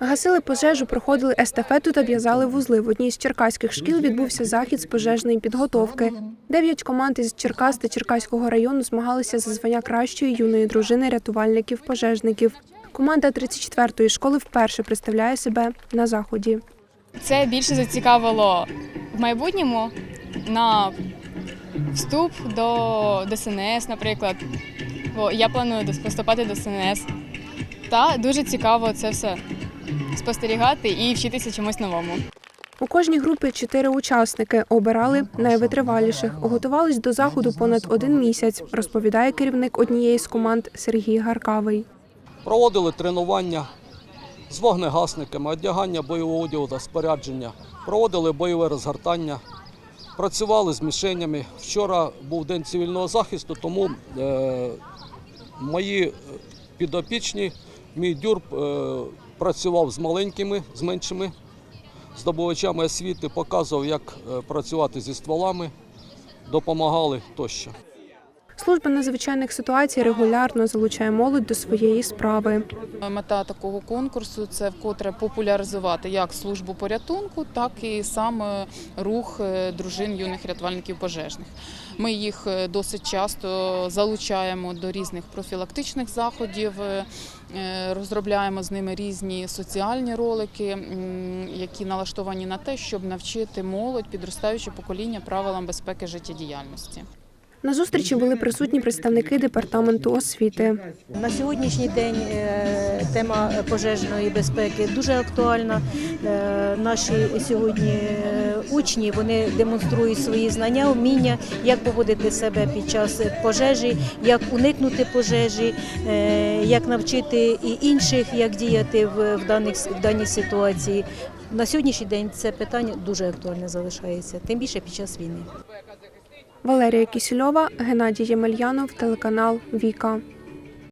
Гасили пожежу, проходили естафету та в'язали вузли. В одній з черкаських шкіл відбувся захід з пожежної підготовки. Дев'ять команд із Черкас та Черкаського району змагалися за звання кращої юної дружини рятувальників-пожежників. Команда 34-ї школи вперше представляє себе на заході. Це більше зацікавило в майбутньому на вступ до ДСНС, наприклад. Бо я планую поступати до СНС. Та дуже цікаво це все спостерігати і вчитися чомусь новому. У кожній групі чотири учасники обирали найвитриваліших. Готувались до заходу понад один місяць, розповідає керівник однієї з команд Сергій Гаркавий. Проводили тренування з вогнегасниками, одягання бойового одягу та спорядження, проводили бойове розгортання, працювали з мішенями. Вчора був день цивільного захисту, тому е, мої підопічні, мій дюрб е, працював з маленькими, з меншими здобувачами освіти, показував, як е, працювати зі стволами, допомагали тощо. Служба надзвичайних ситуацій регулярно залучає молодь до своєї справи. Мета такого конкурсу це вкотре популяризувати як службу порятунку, так і саме рух е, дружин юних рятувальників пожежних. Ми їх е, досить часто залучаємо до різних профілактичних заходів, е, розробляємо з ними різні соціальні ролики, які налаштовані на те, щоб навчити молодь, підростаюче покоління правилам безпеки життєдіяльності. На зустрічі були присутні представники департаменту освіти. На сьогоднішній день е, тема пожежної безпеки дуже актуальна. Е, Наші сьогодні е, учні вони демонструють свої знання, вміння, як поводити себе під час пожежі, як уникнути пожежі, як навчити і інших, як діяти в даних в даній ситуації. На сьогоднішній день це питання дуже актуальне залишається, тим більше під час війни. Валерія Кісільова, Геннадій Ємельянов, телеканал Віка.